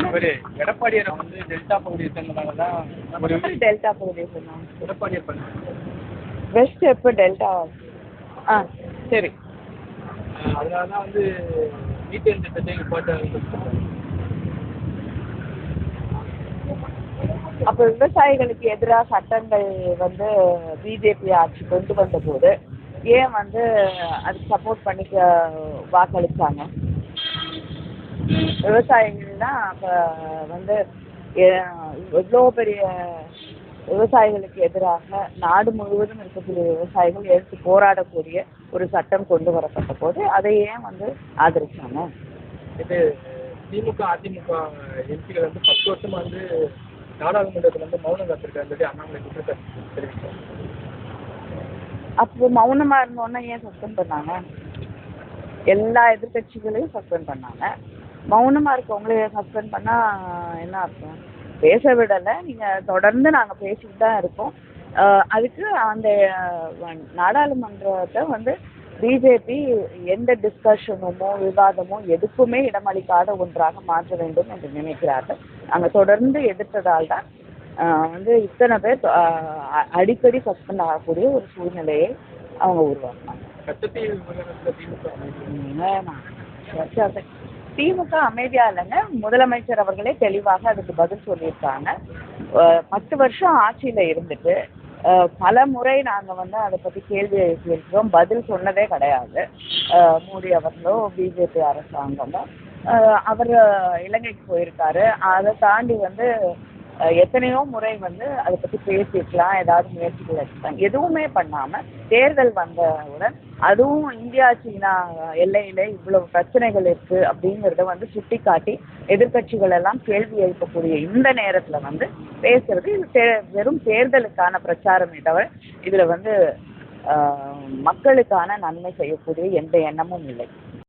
இவரு எடப்பாடியாரை வந்து டெல்டா பகுதியை தான் டெல்டா பகுதியை சொன்னாங்க எடப்பாடியார் பண்ண வெஸ்ட் எப்போ டெல்டா? ஆ சரி. அதனால தான் வந்து மீத்தேன் திட்டத்தை நிப்பாட்ட அப்போ விவசாயிகளுக்கு எதிராக சட்டங்கள் வந்து பிஜேபி ஆட்சி கொண்டு வந்த போது ஏன் வந்து அதுக்கு சப்போர்ட் பண்ணிக்க வாக்களிச்சாங்க? விவசாயிகள் தான் அப்போ வந்து எவ்வளோ பெரிய விவசாயிகளுக்கு எதிராக நாடு முழுவதும் இருக்கக்கூடிய விவசாயிகள் எடுத்து போராடக்கூடிய ஒரு சட்டம் கொண்டு வரப்பட்ட போது அதை ஏன் வந்து ஆதரிச்சாங்க? இது திமுக அதிமுக எம்பிகள் வந்து பத்து வருஷமா வந்து நாடாளுமன்றத்தில் வந்து மௌனம் காத்திருக்காரு சொல்லி அண்ணாமலை குற்றச்சாட்டு தெரிவித்தார். அப்போ மௌனமா இருந்தோன்னா ஏன் சஸ்பெண்ட் பண்ணாங்க? எல்லா எதிர்க்கட்சிகளையும் சஸ்பெண்ட் பண்ணாங்க. மௌனமா இருக்கவங்களே சஸ்பெண்ட் பண்ணா என்ன அர்த்தம்? பேச விடலை. நீங்க தொடர்ந்து நாங்க பேசிட்டு தான் இருக்கோம். அஹ் அதுக்கு அந்த நாடாளுமன்றத்தை வந்து பிஜேபி எந்த டிஸ்கஷனுமோ விவாதமோ எதுக்குமே இடமளிக்காத ஒன்றாக மாற்ற வேண்டும் என்று நினைக்கிறார்கள். நாங்கள் தொடர்ந்து எதிர்த்ததால் தான் வந்து இத்தனை பேர் அடிக்கடி சஸ்பெண்ட் ஆகக்கூடிய ஒரு சூழ்நிலையை அவங்க உருவாக்குனாங்க. திமுக அமைதியா இல்லைங்க. முதலமைச்சர் அவர்களே தெளிவாக அதுக்கு பதில் சொல்லியிருக்காங்க. பத்து வருஷம் ஆட்சியில இருந்துட்டு பல முறை நாங்கள் வந்து அதை பத்தி கேள்வி எழுப்பியிருக்கிறோம். பதில் சொன்னதே கிடையாது. மோடி அவர்களோ பிஜேபி அரசாங்கமோ. அவர் இலங்கைக்கு போயிருக்காரு. அதை தாண்டி வந்து எத்தனையோ முறை வந்து அதை பத்தி பேசியிருக்கலாம். ஏதாவது முயற்சிகள் எடுக்கலாம். எதுவுமே பண்ணாம தேர்தல் வந்தவுடன் அதுவும் இந்தியா சீனா எல்லையில இவ்வளவு பிரச்சனைகள் இருக்கு அப்படிங்கறத வந்து சுட்டிக்காட்டி எதிர்கட்சிகள் எல்லாம் கேள்வி எழுப்பக்கூடிய இந்த நேரத்துல வந்து பேசுறது. இது தே- வெறும் தேர்தலுக்கான பிரச்சாரமே தவிர இதுல வந்து மக்களுக்கான நன்மை செய்யக்கூடிய எந்த எண்ணமும் இல்லை.